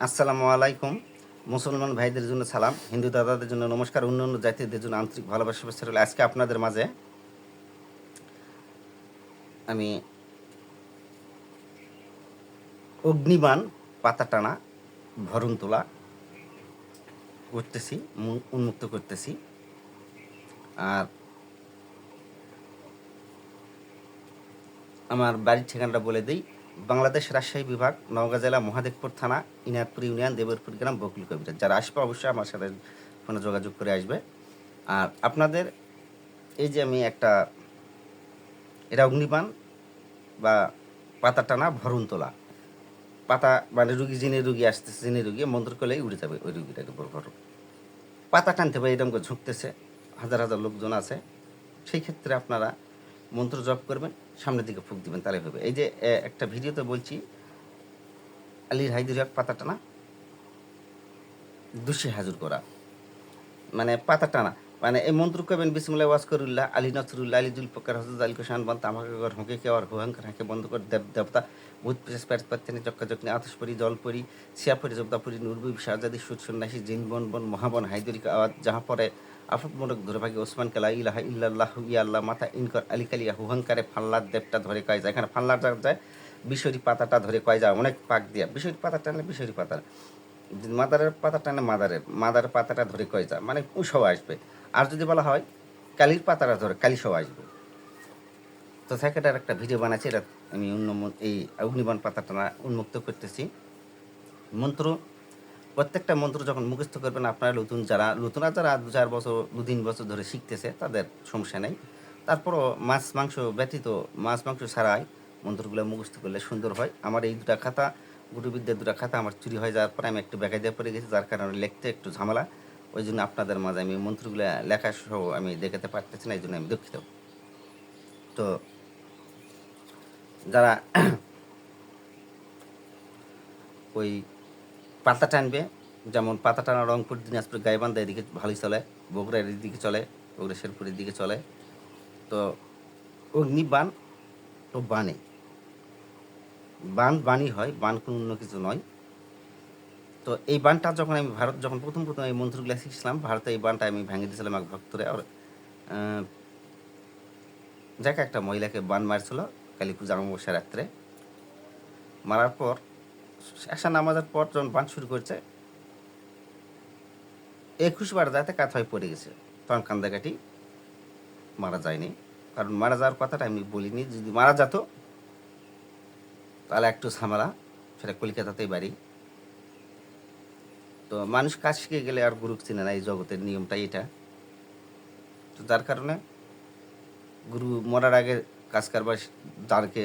আসসালামু আলাইকুম মুসলমান ভাইদের জন্য সালাম, হিন্দু দাদাদের জন্য নমস্কার, অন্য অন্য জাতিদের জন্য আন্তরিক ভালোবাসা, শুভেচ্ছা রইল। আজকে আপনাদের মাঝে আমি অগ্নিবাণ, পাতা টানা, ভরণ তোলা করতেছি উন্মুক্ত করতেছি আর আমার বাড়ির ঠিকানাটা বলে দিই বাংলাদেশ রাজশাহী বিভাগ, নওগাঁ জেলা, মহাদেবপুর থানা ইনাদপুর ইউনিয়ন, দেবরপুর গ্রাম, বকুল কবিরাজ যারা আসবে অবশ্যই আমার সাথে ফোনে যোগাযোগ করে আসবে। আর আপনাদের এই যে আমি একটা, এটা অগ্নিবাণ বা পাতা টানা ভরণ তোলা পাতা মানে রুগী, যিনি রুগী আসতেছে, যিনি রুগী, মন্ত্র করলেই উড়ে যাবে ওই রুগীটাকে বড় পাতা টানতে পারে এরকম করে ঝুঁকতেছে, হাজার হাজার লোকজন আছে। সেই ক্ষেত্রে আপনারা মন্ত্র জপ করবেন, সামনের দিকে ফুক দিবেন, তাহলে হবে। এই যে একটা ভিডিওতে বলছি, আলীর হাইদুর পাতা টানা দুশে হাজুর করা। মানে পাতা টানা মানে এই মন্ত্র করবেন বিসমুল্লাহ ওয়াসকরুল্লাহ আলী নসরুল্লাহ, আলী জুল ফকর হজরত আলী কোশান বন্ত আমাকে ঘর হকে কে আর হুহাঙ্কার হাঁকে বন্ধ করে, দেব, দেবতা, ভূত পিসাস প্যাট পাত্তানি চক্কা চকনি আতসপরি জলপরি সিয়াপরি জবদাপুরি নুরবি শাহজাদি সুদ সন্ন্যাসী জিন, বন বন, মহাবন, হাইদুরিকা, আওয়াজ, যাহা পরে আফত মোরক ধরে ভাগে ওসমান কালা ইলাহা ইল্লাল্লাহ ইয়া আল্লাহ মাথা ইনকর আলী কালিয়া হুহাঙ্কারে ফাল্লার দেবটা ধরে কয় যায়। এখানে ফাল্লার যায়, বিশরি পাতাটা ধরে কয় যায়। অনেক পাক দিয়া। বিশরি পাতা টানলে বিশরি পাতা মাদারের পাতা টানে মাদারের। মাদারের পাতাটা ধরে কয় যায়। মানে সব আসবে? আর যদি বলা হয়, কালির পাতাটা ধরে, কালি সব আসবে। তো সেকেটার একটা ভিডিও বানাচ্ছি এটা আমি অন্য এই অগ্নিবান পাতাটা উন্মুক্ত করতেছি। মন্ত্র প্রত্যেকটা মন্ত্র যখন মুখস্থ করবেন, আপনারা নতুন যারা নতুনরা যারা দু চার বছর, দু তিন বছর ধরে শিখতেছে, তাদের সমস্যা নেই। তারপরও মাছ, মাংস ব্যতীত, মাছ, মাংস ছাড়াই মন্ত্রগুলো মুখস্থ করলে সুন্দর হয়। আমার এই দুটা খাতা, গুরুবিদ্যার দুটা খাতা আমার চুরি হয়ে যাওয়ার পরে আমি একটু দিয়ে পড়ে গেছি, যার কারণে লিখতে একটু ঝামেলা। ওই জন্য আপনাদের মাঝে আমি মন্ত্রগুলো লেখা সহ আমি দেখাতে পারতেছি না, এই জন্য আমি দুঃখিত। তো যারা ওই পাতা টানবে, যেমন পাতা টানা রংপুর, দিনাজপুর, গাইবান্ধা এদিকে ভালোই চলে বগুড়ার দিকে চলে, বগুড়া শেরপুরের দিকে চলে। তো অগ্নিবাণ তো বানে বান বাণী হয় বান কোনো অন্য কিছু নয়। তো এই বানটা যখন আমি ভারত, যখন প্রথম প্রথম এই মন্ত্রগুলো শিখছিলাম, ভারতে এই বানটা আমি ভেঙে দিয়েছিলাম এক ভক্তরে। আর যাকে একটা মহিলাকে বান মারছিল কালী পূজা অমাবস্যা রাত্রে। মারার পর এসা নামাজের পর যখন বান শুরু করছে, একুশ বার যাতে কাথায় পড়ে গেছে। তখন কান্দাকাটি মারা যায়নি। কারণ মারা যাওয়ার কথাটা আমি বলিনি, যদি মারা যেত, তাহলে একটু ঝামেলা, সেটা কলকাতাতেই বাড়ি। তো মানুষ কাজ শিখে গেলে আর গুরু চিনে না এই জগতের নিয়মটাই এটা। তো যার কারণে গুরু মরার আগে কাজ কারবার, যারকে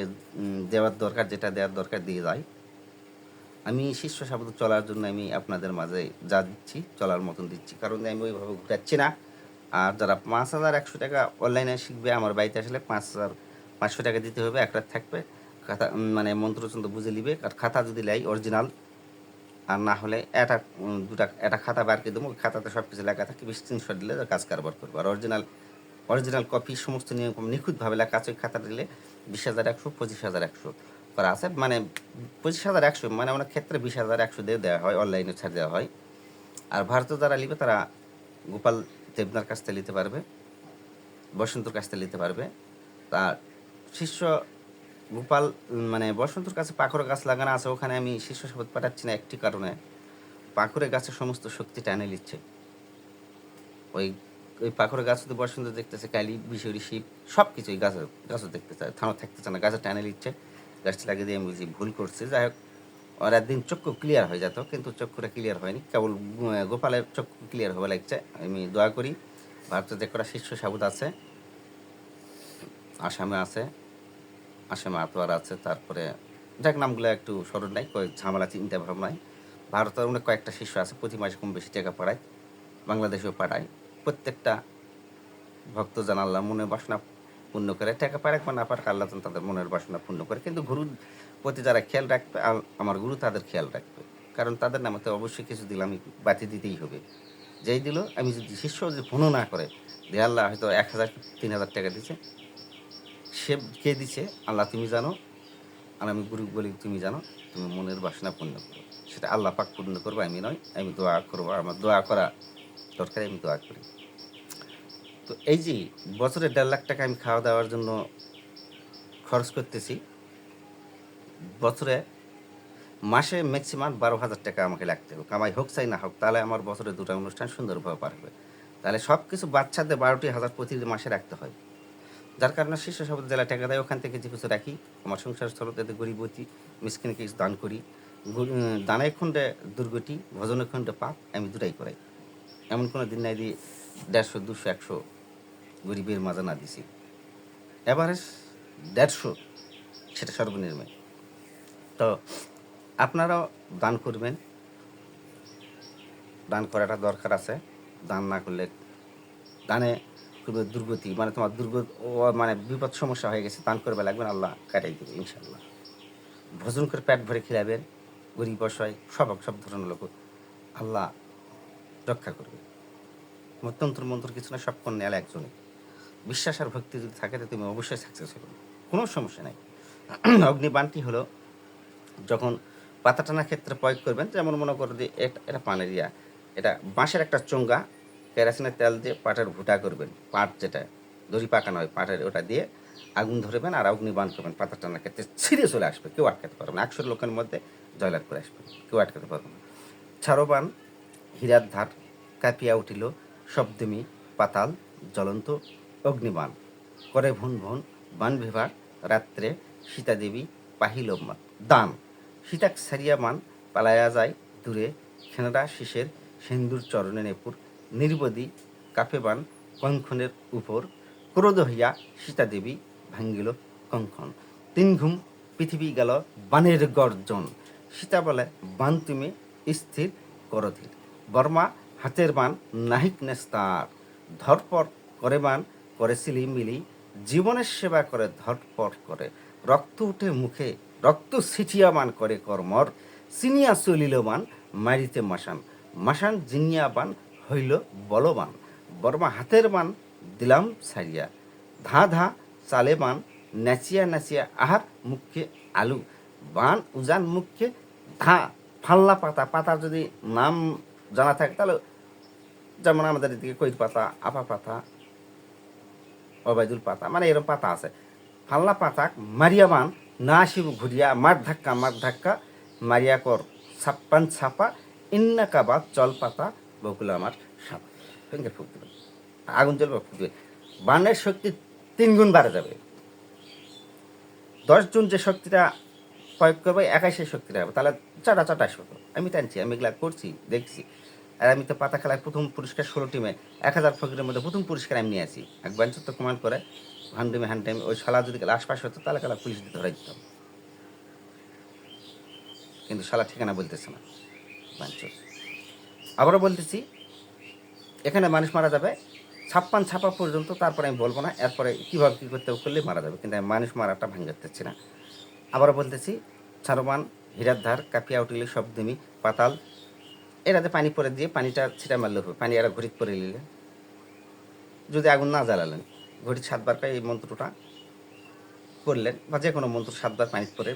দেওয়ার দরকার, যেটা দেওয়ার দরকার, দিয়ে যায়। আমি শিষ্য সাবধ চলার জন্য আমি আপনাদের মাঝে যা দিচ্ছি, চলার মতন দিচ্ছি। কারণ আমি ওইভাবে ঘুরাচ্ছি না। আর যারা পাঁচ হাজার একশো টাকা অনলাইনে শিখবে, আমার বাড়িতে আসলে পাঁচ হাজার পাঁচশো টাকা দিতে হবে, একটা থাকবে। খাতা মানে মন্ত্রচন্দ্র বুঝে নিবে। আর খাতা যদি লাই অরিজিনাল, আর না হলে একটা দুটা, একটা খাতা বার করে দেবো। খাতাতে সব কিছু লেখা থাকে তিনশো দিলে কাজ কারবার করব। আর অরিজিনাল অরিজিনাল কপি সমস্ত নিয়ম নিখুঁতভাবে লেখা আছে ওই খাতা দিলে বিশ হাজার একশো, পঁচিশ হাজার একশো। করা আছে মানে পঁচিশ হাজার একশো মানে অনেক ক্ষেত্রে বিশ হাজার একশো দিয়ে দেওয়া হয়, অনলাইনে ছাড় দেওয়া হয়। আর ভারতে যারা নিবে তারা গোপাল দেবনার কাছ থেকে নিতে পারবে, বসন্তর কাছ থেকে নিতে পারবে। তার শিষ্য গোপাল মানে বসন্তর কাছে পাখর গাছ লাগানো আছে, ওখানে আমি শিষ্য শপথ পাঠাচ্ছি না একটি কারণে। পাখরে গাছের সমস্ত শক্তি টানে নিচ্ছে। ওই ওই পাখরে গাছ তো বসন্ত দেখতেছে, কালি বিষরি শিব সব কিছুই গাছের, গাছও দেখতে চায়, থানো থাকতে চায় না গাছের টানে নিচ্ছে। গাছটা লাগিয়ে দিয়ে আমি বুঝি ভুল করছে। যাই হোক, ওর একদিন চক্ষু ক্লিয়ার হয়ে যেত, কিন্তু চক্ষুটা ক্লিয়ার হয়নি। কেবল গোপালের চক্ষু ক্লিয়ার হওয়া লাগছে। আমি দোয়া করি, ভারতের যে কটা শিষ্য সাবুদ আছে, আসামে আছে, আসামে আতোয়ার আছে, তারপরে যাক, নামগুলো একটু স্মরণ নাই, কয়েক ঝামেলা, চিন্তা ভাবনায় ভারতের অনেক কয়েকটা শিষ্য আছে, প্রতি মাসে কম বেশি টাকা পাঠায়, বাংলাদেশেও পাঠায়। প্রত্যেকটা ভক্ত জান মনে বাসনা পূর্ণ করে টাকা পারাক বা না পারাক আল্লাহ তাদের মনের বাসনা পূর্ণ করে। কিন্তু গুরুর প্রতি যারা খেয়াল রাখবে আমার গুরু তাদের খেয়াল রাখবে। কারণ তাদের নামে তো অবশ্যই কিছু দিলে আমি বাতি দিতেই হবে। যেই দিল, আমি যদি শিষ্য যদি ফোনও না করে, যে আল্লাহ হয়তো এক হাজার, তিন হাজার টাকা দিছে সে কে দিছে? আল্লাহ, তুমি জানো? আর আমি গুরু বলি, তুমি জানো? তুমি মনের বাসনা পূর্ণ করো। সেটা আল্লাহ পাক পূর্ণ করব, আমি নয়। আমি দোয়া করব, আমার দোয়া করা দরকার, আমি দোয়া করি। তো এই যে বছরে দেড় লাখ টাকা আমি খাওয়া দাওয়ার জন্য খরচ করতেছি, বছরে মাসে ম্যাক্সিমাম বারো হাজার টাকা আমাকে লাগতে হবে। কামাই হোক চাই না হোক, তাহলে আমার বছরে দুটো অনুষ্ঠান সুন্দরভাবে পার হবে। তাহলে সব কিছু বাচ্চাদের বারোটি হাজার প্রতি মাসে রাখতে হয়। যার কারণে শীর্ষ সব জেলা টাকা দেয়, ওখান থেকে যে কিছু রাখি, আমার সংসার তাতে গরিবতী মিসকিনকে কিছু দান করি। দানের খণ্ডে দুর্গতি ভজনের খণ্ডে পাপ, আমি দুটাই করাই। এমন কোনো দিন নাই দিয়ে দেড়শো, দুশো, একশো গরিবের মাঝে না দিছি। এভারেজ দেড়শো, সেটা সর্বনিম্ন। তো আপনারাও দান করবেন। দান করাটা দরকার আছে। দান না করলে দানে খুবই দুর্গতি মানে তোমার দুর্গ মানে বিপদ সমস্যা হয়ে গেছে, দান করবে লাগবেন আল্লাহ কাটাই দেবে ইনশাল্লাহ ভোজন করে পেট ভরে খিলাবেন, গরিব অসহায়, সব সব ধরনের লোক আল্লাহ রক্ষা করবে। তন্ত্র মন্ত্র কিছু না, সব কন্যা এলা একজনই। বিশ্বাস আর ভক্তি যদি থাকে, তো তুমি অবশ্যই সাকসেস হবে। কোনো সমস্যা নাই। অগ্নিবাণটি হলো যখন পাতা টানার ক্ষেত্রে প্রয়োগ করবেন, যেমন মনে করো যে এটা এটা পানের ইয়া এটা বাঁশের একটা চোঙ্গা, কেরাসিনের তেল দিয়ে পাটের ভুটা করবেন, পাট যেটা, দড়ি পাকানো হয় পাটের, ওটা দিয়ে আগুন ধরবেন আর অগ্নিবাণ করবেন পাতা টানার ক্ষেত্রে, ছিঁড়ে চলে আসবে, কেউ আটকাতে পারবে না। একশো লোকের মধ্যে জয়লাভ করে আসবে, কেউ আটকাতে পারবে না। ছাড়বান, হীরার ধার, কাঁপিয়া উঠিল, শব্দমি, পাতাল, জ্বলন্ত অগ্নিবাণ। করে ভুন ভুন, বান বিভাগ রাত্রে সীতাদেবী পাহিল দান। সীতাক সারিয়া মান পালায়া যায় দূরে খেনরা শিশের সিন্দুর চরণে নেপুর, নির্বদি কাফেবান কঙ্খনের উপর। ক্রোধ হইয়া সীতাদেবী ভাঙ্গিল কঙ্খন তিন ঘুম পৃথিবী গেল বানের গর্জন। সীতা বলে, বান তুমি স্থির করধীর বর্মা হাতের বান নাহিক নেস্তার। ধরপর করে বান করে সিলি মিলি, জীবনের সেবা করে ধরপর করে। রক্ত উঠে মুখে, রক্ত ছিটিয়া মান করে কর্মর। সিনিয়া চলিল মান মারিতে মাসান। মাসান জিনিয়া বান, হইল বলবান। বর্মা হাতের বান, দিলাম ছাড়িয়া। ধা ধা, চালে বান, নাচিয়া নাচিয়া আহার মুখে আলু। বান উজান মুখে ধা, ফাল্লা পাতা। পাতা যদি নাম জানা থাকে, তাহলে যেমন আমাদের এদিকে কৈর পাতা, আপা পাতা অবায়দুল পাতা মানে এরকম পাতা আছে। ফাল্লা পাতা, মারিয়া বান না শিব ঘুরিয়া, মার ধাক্কা মার ধাক্কা, মারিয়া কর, ছাপ্পান ছাপা, ইন্না কাবা, চল পাতা, বকুল আমার সাপ। ফুক দেবে। আগুন জ্বলবে, ফুক দেবে। বানের শক্তি তিন গুণ বাড়ে যাবে। দশ জন যে শক্তিটা প্রয়োগ করবে একাই সেই শক্তিটা হবে। তাহলে চাটা চাটা আসবে আমি টানছি, আমি এগুলা করছি, দেখছি। আর আমি তো পাতা খেলায় প্রথম পুরস্কার ষোলো টিমে এক হাজার ফকিরের মধ্যে প্রথম পুরস্কার আমি নিয়ে আসি এক বাঞ্চত কমান্ড করে হান্ডিমে হ্যান্ড টাইম ওই শালা যদি আশপাশ হতো, তাহলে খেলা পুলিশ দিয়ে ধরে দিতাম। কিন্তু শালা ঠিকানা বলতেছে না বাঞ্চত আবারও বলতেছি, এখানে মানুষ মারা যাবে, ছাপ্পান ছাপা পর্যন্ত, তারপরে আমি বলব না, এরপরে কীভাবে কী করতে করলে মারা যাবে, কিন্তু আমি মানুষ মারাটা ভাঙতে চাচ্ছি না। আবারও বলতেছি ছাড়বান হীরার ধার, কাপিয়া উঠিলে শব্দমি পাতাল এটাতে পানি পরে দিয়ে পানিটা ছিটা মারলে হবে। পানি এরা ঘড়িত পরে নিলে। যদি আগুন না জ্বালালেন ঘড়ি সাতবার এই মন্ত্রটা করলেন বা যে কোনো মন্ত্র সাতবার পানি পরে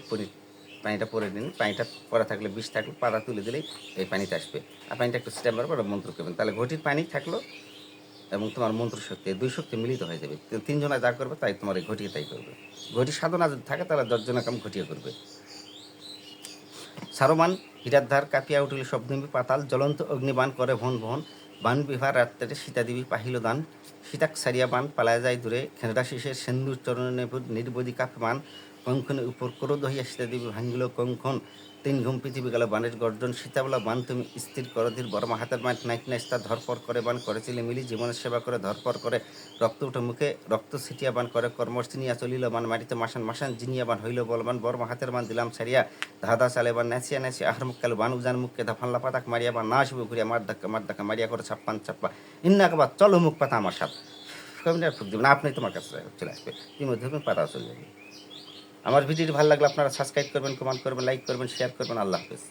পানিটা পরে দিন পানিটা পরে থাকলে বিষ থাকলে পাতা তুলে দিলেই এই পানিটা আসবে। আর পানিটা একটু ছিটা মারবে মন্ত্র করবেন। তাহলে ঘটির পানি থাকল এবং তোমার মন্ত্র শক্তি দুই শক্তি মিলিত হয়ে যাবে। তিনজনা যা করবে তাই তোমার এই ঘটিয়ে তাই করবে। ঘটি সাধনা যদি থাকে তাহলে দশজনা কাম ঘটিয়ে করবে। সারোমান হীরার ধার কাঁপিয়া উঠিল স্বপ্নবী পাতাল, জ্বলন্ত অগ্নিবান করে ভন ভন বান বিভার রাত্রে সীতাদেবী পাহিল দান। সীতাক সারিয়া বান পালায় যায় দূরে খেনরা শিশের সেন্দুর চরণে নির্বদি কাপে মান কঙ্কনের উপর ক্রোধ হইয়া সীতাদেবী ভাঙ্গিল কঙ্কন তিন ঘুম পৃথিবী গেল বানের গর্জন সীতাবলা বান তুমি স্থির করধির বর্মা হাতের মাঠ নাইক নাইস্তা ধরপর করে বান করেছিলে মিলি জীবনের সেবা করে ধরপর করে রক্ত উঠে মুখে রক্ত ছিটিয়া বান করে কর্মস্থিনিয়া চলিল বান মাটিতে মাসান মাসান জিনিয়া বান হইল বলবান বর্মা হাতের বান দিলাম ছাড়িয়া ধাদা চালে বান নাচিয়া নাচিয়া আহার মুখ কালো। বান উজান মুখকে ধাফাল্লা পাতাক মারিয়া বান না আসবে ঘুরিয়া মার ধাক্কা মার ধাক্কা মারিয়া করে ছাপ্পান ছাপ্পা ইন্না চলো মুখ পাতা আমার সাপ আর ফুক দেবেন আপনি তোমার কাছে চলে আসবে। ইতিমধ্যে পাতা চলে যাবে। আমার ভিডিওটি ভালো লাগলে আপনারা সাবস্ক্রাইব করবেন কমেন্ট করবেন লাইক করবেন শেয়ার করবেন। আল্লাহ হাফেজ।